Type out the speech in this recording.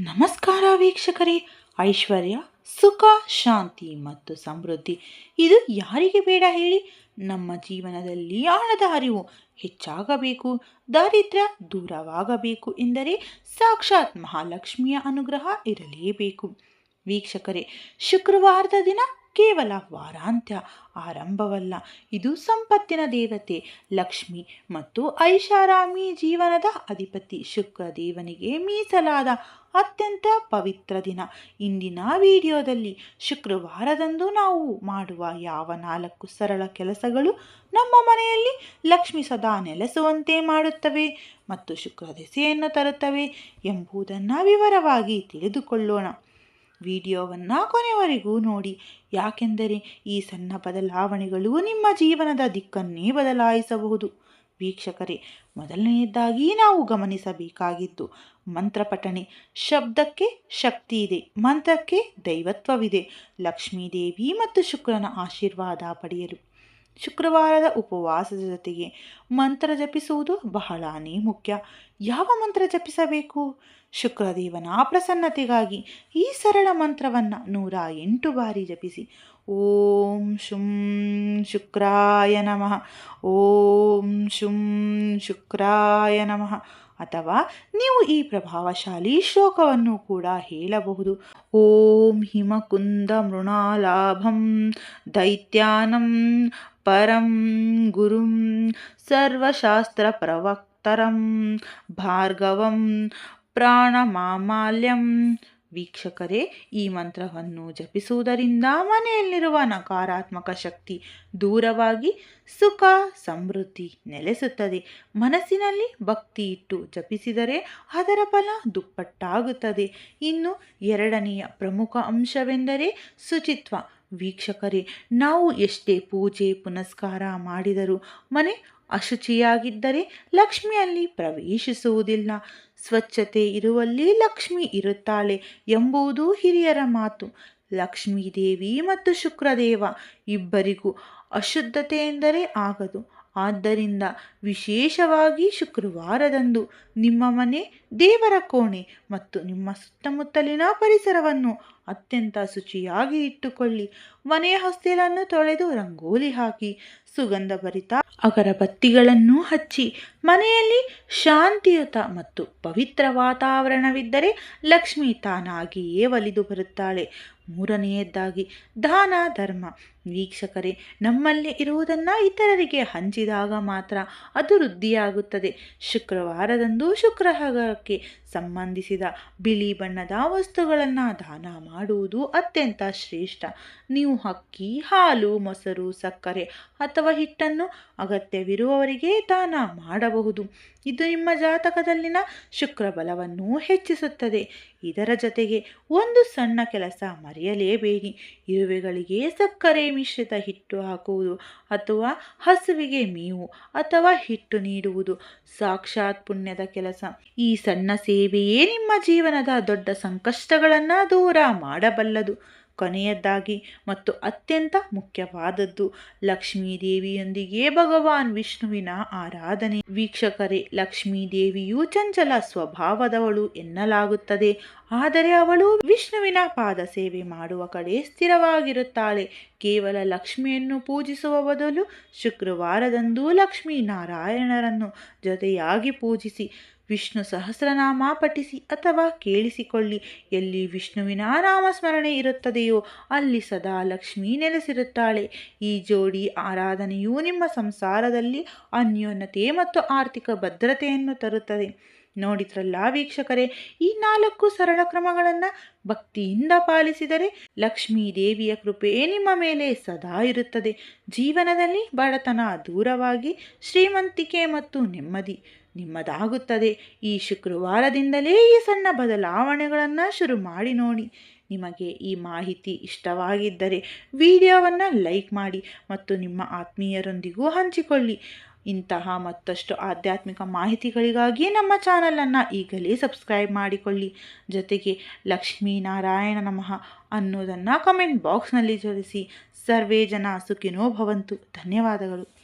ನಮಸ್ಕಾರ ವೀಕ್ಷಕರೇ. ಐಶ್ವರ್ಯ, ಸುಖ, ಶಾಂತಿ ಮತ್ತು ಸಮೃದ್ಧಿ. ಇದು ಯಾರಿಗೆ ಬೇಡ ಹೇಳಿ? ನಮ್ಮ ಜೀವನದಲ್ಲಿ ಹಣದ ಅರಿವು, ಹೆಚ್ಚಾಗಬೇಕು, ದಾರಿದ್ರ್ಯ ದೂರವಾಗಬೇಕು ಎಂದರೆ ಸಾಕ್ಷಾತ್ ಮಹಾಲಕ್ಷ್ಮಿಯ ಅನುಗ್ರಹ ಇರಲೇಬೇಕು. ವೀಕ್ಷಕರೇ, ಶುಕ್ರವಾರದ ದಿನ ಕೇವಲ ವಾರಾಂತ್ಯ, ಆರಂಭವಲ್ಲ. ಇದು ಸಂಪತ್ತಿನ ದೇವತೆ, ಲಕ್ಷ್ಮಿ ಮತ್ತು ಐಷಾರಾಮಿ ಜೀವನದ ಅಧಿಪತಿ ಶುಕ್ರ ದೇವನಿಗೆ ಮೀಸಲಾದ ಅತ್ಯಂತ ಪವಿತ್ರ ದಿನ. ಇಂದಿನ ವಿಡಿಯೋದಲ್ಲಿ ಶುಕ್ರವಾರದಂದು ನಾವು ಮಾಡುವ ಯಾವ ನಾಲ್ಕು ಸರಳ ಕೆಲಸಗಳು ನಮ್ಮ ಮನೆಯಲ್ಲಿ ಲಕ್ಷ್ಮಿ ಸದಾ ನೆಲೆಸುವಂತೆ ಮಾಡುತ್ತವೆ ಮತ್ತು ಶುಕ್ರ ದೆಸೆಯನ್ನು ತರುತ್ತವೆ ಎಂಬುದನ್ನು ವಿವರವಾಗಿ ತಿಳಿದುಕೊಳ್ಳೋಣ. ವಿಡಿಯೋವನ್ನು ಕೊನೆವರೆಗೂ ನೋಡಿ. ಯಾಕೆಂದರೆ ಈ ಸಣ್ಣ ಬದಲಾವಣೆಗಳು ನಿಮ್ಮ ಜೀವನದ ದಿಕ್ಕನ್ನೇ ಬದಲಾಯಿಸಬಹುದು. ವೀಕ್ಷಕರೇ, ಮೊದಲನೆಯದಾಗಿ ನಾವು ಗಮನಿಸಬೇಕಾಗಿದ್ದು ಮಂತ್ರಪಠಣೆ ಶಬ್ದಕ್ಕೆ ಶಕ್ತಿ ಇದೆ. ಮಂತ್ರಕ್ಕೆ ದೈವತ್ವವಿದೆ. ಲಕ್ಷ್ಮೀದೇವಿ ಮತ್ತು ಶುಕ್ರನ ಆಶೀರ್ವಾದ ಪಡೆಯಲು. ಶುಕ್ರವಾರದ ಉಪವಾಸದ ಜೊತೆಗೆ ಮಂತ್ರ ಜಪಿಸುವುದು ಬಹಳನೇ ಮುಖ್ಯ. ಯಾವ ಮಂತ್ರ ಜಪಿಸಬೇಕು? ಶುಕ್ರದೇವನ ಪ್ರಸನ್ನತೆಗಾಗಿ ಈ ಸರಳ ಮಂತ್ರವನ್ನು ನೂರ ಎಂಟು ಬಾರಿ ಜಪಿಸಿ. ಓಂ ಶುಂ ಶುಕ್ರಾಯ ನಮಃ ಓಂ ಶುಂ ಶುಕ್ರಾಯ ನಮಃ ಅಥವಾ ನೀವು ಈ ಪ್ರಭಾವಶಾಲಿ ಶ್ಲೋಕವನ್ನು ಕೂಡ ಹೇಳಬಹುದು. ಓಂ ಹಿಮಕುಂದ ಮೃಣಾಲಾಭಂ ದೈತ್ಯಾನಂ ಪರಂ ಗುರುಂ ಸರ್ವಶಾಸ್ತ್ರ ಪ್ರವಕ್ತರಂ ಭಾರ್ಗವಂ ಪ್ರಾಣಮಾಮಾಲ್ಯಂ ವೀಕ್ಷಕರೇ, ಈ ಮಂತ್ರವನ್ನು ಜಪಿಸುವುದರಿಂದ ಮನೆಯಲ್ಲಿರುವ ನಕಾರಾತ್ಮಕ ಶಕ್ತಿ ದೂರವಾಗಿ ಸುಖ, ಸಮೃದ್ಧಿ ನೆಲೆಸುತ್ತದೆ. ಮನಸ್ಸಿನಲ್ಲಿ ಭಕ್ತಿ ಇಟ್ಟು ಜಪಿಸಿದರೆ ಅದರ ಫಲ ದುಪ್ಪಟ್ಟಾಗುತ್ತದೆ. ಇನ್ನು ಎರಡನೆಯ ಪ್ರಮುಖ ಅಂಶವೆಂದರೆ ಶುಚಿತ್ವ. ವೀಕ್ಷಕರೇ, ನಾವು ಎಷ್ಟೇ ಪೂಜೆ, ಪುನಸ್ಕಾರ ಮಾಡಿದರೂ ಮನೆ ಅಶುಚಿಯಾಗಿದ್ದರೆ ಲಕ್ಷ್ಮಿಯಲ್ಲಿ ಪ್ರವೇಶಿಸುವುದಿಲ್ಲ. ಸ್ವಚ್ಛತೆ ಇರುವಲ್ಲಿ ಲಕ್ಷ್ಮಿ ಇರುತ್ತಾಳೆ ಎಂಬುದು ಹಿರಿಯರ ಮಾತು. ಲಕ್ಷ್ಮೀದೇವಿ ಮತ್ತು ಶುಕ್ರದೇವ ಇಬ್ಬರಿಗೂ ಅಶುದ್ಧತೆ ಎಂದರೆ ಆಗದು. ಆದ್ದರಿಂದ ವಿಶೇಷವಾಗಿ ಶುಕ್ರವಾರದಂದು ನಿಮ್ಮ ಮನೆ ದೇವರ ಕೋಣೆ ಮತ್ತು ನಿಮ್ಮ ಸುತ್ತಮುತ್ತಲಿನ ಪರಿಸರವನ್ನು ಅತ್ಯಂತ ಶುಚಿಯಾಗಿ ಇಟ್ಟುಕೊಳ್ಳಿ. ಮನೆಯ ಹೊಸ್ತಿಲನ್ನು ತೊಳೆದು ರಂಗೋಲಿ ಹಾಕಿ ಸುಗಂಧಭರಿತ ಅಗರಬತ್ತಿಗಳನ್ನು ಹಚ್ಚಿ, ಮನೆಯಲ್ಲಿ ಶಾಂತಿಯುತ ಮತ್ತು ಪವಿತ್ರ ವಾತಾವರಣವಿದ್ದರೆ ಲಕ್ಷ್ಮಿ ತಾನಾಗಿಯೇ ಒಲಿದು ಬರುತ್ತಾಳೆ. ಮೂರನೆಯದ್ದಾಗಿ ದಾನ, ಧರ್ಮ. ವೀಕ್ಷಕರೇ, ನಮ್ಮಲ್ಲಿ ಇರುವುದನ್ನು ಇತರರಿಗೆ ಹಂಚಿದಾಗ ಮಾತ್ರ ಅದು ವೃದ್ಧಿಯಾಗುತ್ತದೆ. ಶುಕ್ರವಾರದಂದು ಶುಕ್ರಹಗಕ್ಕೆ ಸಂಬಂಧಿಸಿದ ಬಿಳಿ ಬಣ್ಣದ ವಸ್ತುಗಳನ್ನು ದಾನ ಮಾಡುವುದು ಅತ್ಯಂತ ಶ್ರೇಷ್ಠ. ನೀವು ಅಕ್ಕಿ, ಹಾಲು, ಮೊಸರು, ಸಕ್ಕರೆ ಅಥವಾ ಹಿಟ್ಟನ್ನು ಅಗತ್ಯವಿರುವವರಿಗೆ ದಾನ ಮಾಡಬಹುದು. ಇದು ನಿಮ್ಮ ಜಾತಕದಲ್ಲಿನ ಶುಕ್ರ ಬಲವನ್ನು ಹೆಚ್ಚಿಸುತ್ತದೆ. ಇದರ ಜೊತೆಗೆ ಒಂದು ಸಣ್ಣ ಕೆಲಸ ಮರೆಯಲೇಬೇಡಿ. ಇರುವೆಗಳಿಗೆ ಸಕ್ಕರೆ ಮಿಶ್ರಿತ ಹಿಟ್ಟು ಹಾಕುವುದು ಅಥವಾ ಹಸುವಿಗೆ ಮೇವು ಅಥವಾ ಹಿಟ್ಟು ನೀಡುವುದು ಸಾಕ್ಷಾತ್ ಪುಣ್ಯದ ಕೆಲಸ. ಈ ಸಣ್ಣ ಸೇವೆಯೇ ನಿಮ್ಮ ಜೀವನದ ದೊಡ್ಡ ಸಂಕಷ್ಟಗಳನ್ನು ದೂರ ಮಾಡಬಲ್ಲದು. ಕೊನೆಯದ್ದಾಗಿ ಮತ್ತು ಅತ್ಯಂತ ಮುಖ್ಯವಾದದ್ದು ಲಕ್ಷ್ಮೀದೇವಿಯೊಂದಿಗೆ ಭಗವಾನ್ ವಿಷ್ಣುವಿನ ಆರಾಧನೆ. ವೀಕ್ಷಕರೇ, ಲಕ್ಷ್ಮೀದೇವಿಯು ಚಂಚಲ ಸ್ವಭಾವದವಳು ಎನ್ನಲಾಗುತ್ತದೆ. ಆದರೆ ಅವಳು ವಿಷ್ಣುವಿನ ಪಾದ ಸೇವೆ ಮಾಡುವ ಕಡೆ ಸ್ಥಿರವಾಗಿರುತ್ತಾಳೆ. ಕೇವಲ ಲಕ್ಷ್ಮಿಯನ್ನು ಪೂಜಿಸುವ ಬದಲು ಶುಕ್ರವಾರದಂದು ಲಕ್ಷ್ಮೀ ನಾರಾಯಣರನ್ನು ಜೊತೆಯಾಗಿ ಪೂಜಿಸಿ, ವಿಷ್ಣು ಸಹಸ್ರನಾಮ ಪಠಿಸಿ ಅಥವಾ ಕೇಳಿಸಿಕೊಳ್ಳಿ, ಎಲ್ಲಿ ವಿಷ್ಣುವಿನ ನಾಮಸ್ಮರಣೆ ಇರುತ್ತದೆಯೋ ಅಲ್ಲಿ ಸದಾ ಲಕ್ಷ್ಮೀ ನೆಲೆಸಿರುತ್ತಾಳೆ. ಈ ಜೋಡಿ ಆರಾಧನೆಯು ನಿಮ್ಮ ಸಂಸಾರದಲ್ಲಿ ಅನ್ಯೋನ್ಯತೆ ಮತ್ತು ಆರ್ಥಿಕ ಭದ್ರತೆಯನ್ನು ತರುತ್ತದೆ. ನೋಡಿದ್ರಲ್ಲ ವೀಕ್ಷಕರೇ, ಈ ನಾಲ್ಕು ಸರಳ ಕ್ರಮಗಳನ್ನು ಭಕ್ತಿಯಿಂದ ಪಾಲಿಸಿದರೆ ಲಕ್ಷ್ಮೀ ದೇವಿಯ ಕೃಪೆ ನಿಮ್ಮ ಮೇಲೆ ಸದಾ ಇರುತ್ತದೆ. ಜೀವನದಲ್ಲಿ ಬಡತನ ದೂರವಾಗಿ, ಶ್ರೀಮಂತಿಕೆ ಮತ್ತು ನೆಮ್ಮದಿ ನಿಮ್ಮದಾಗುತ್ತದೆ. ಈ ಶುಕ್ರವಾರದಿಂದಲೇ ಈ ಸಣ್ಣ ಬದಲಾವಣೆಗಳನ್ನು ಶುರು ಮಾಡಿ ನೋಡಿ. ನಿಮಗೆ ಈ ಮಾಹಿತಿ ಇಷ್ಟವಾಗಿದ್ದರೆ, ವಿಡಿಯೋವನ್ನು ಲೈಕ್ ಮಾಡಿ ಮತ್ತು ನಿಮ್ಮ ಆತ್ಮೀಯರೊಂದಿಗೂ ಹಂಚಿಕೊಳ್ಳಿ. ಇಂತಹ ಮತ್ತಷ್ಟು ಆಧ್ಯಾತ್ಮಿಕ ಮಾಹಿತಿಗಳಿಗಾಗಿ ನಮ್ಮ ಚಾನಲನ್ನು ಈಗಲೇ ಸಬ್ಸ್ಕ್ರೈಬ್ ಮಾಡಿಕೊಳ್ಳಿ. ಜೊತೆಗೆ ಲಕ್ಷ್ಮೀನಾರಾಯಣ ನಮಃ ಅನ್ನೋದನ್ನು ಕಮೆಂಟ್ ಬಾಕ್ಸ್ನಲ್ಲಿ ಜೋಡಿಸಿ ಸರ್ವೇ ಜನ ಸುಖಿನೋ ಭವಂತು. ಧನ್ಯವಾದಗಳು.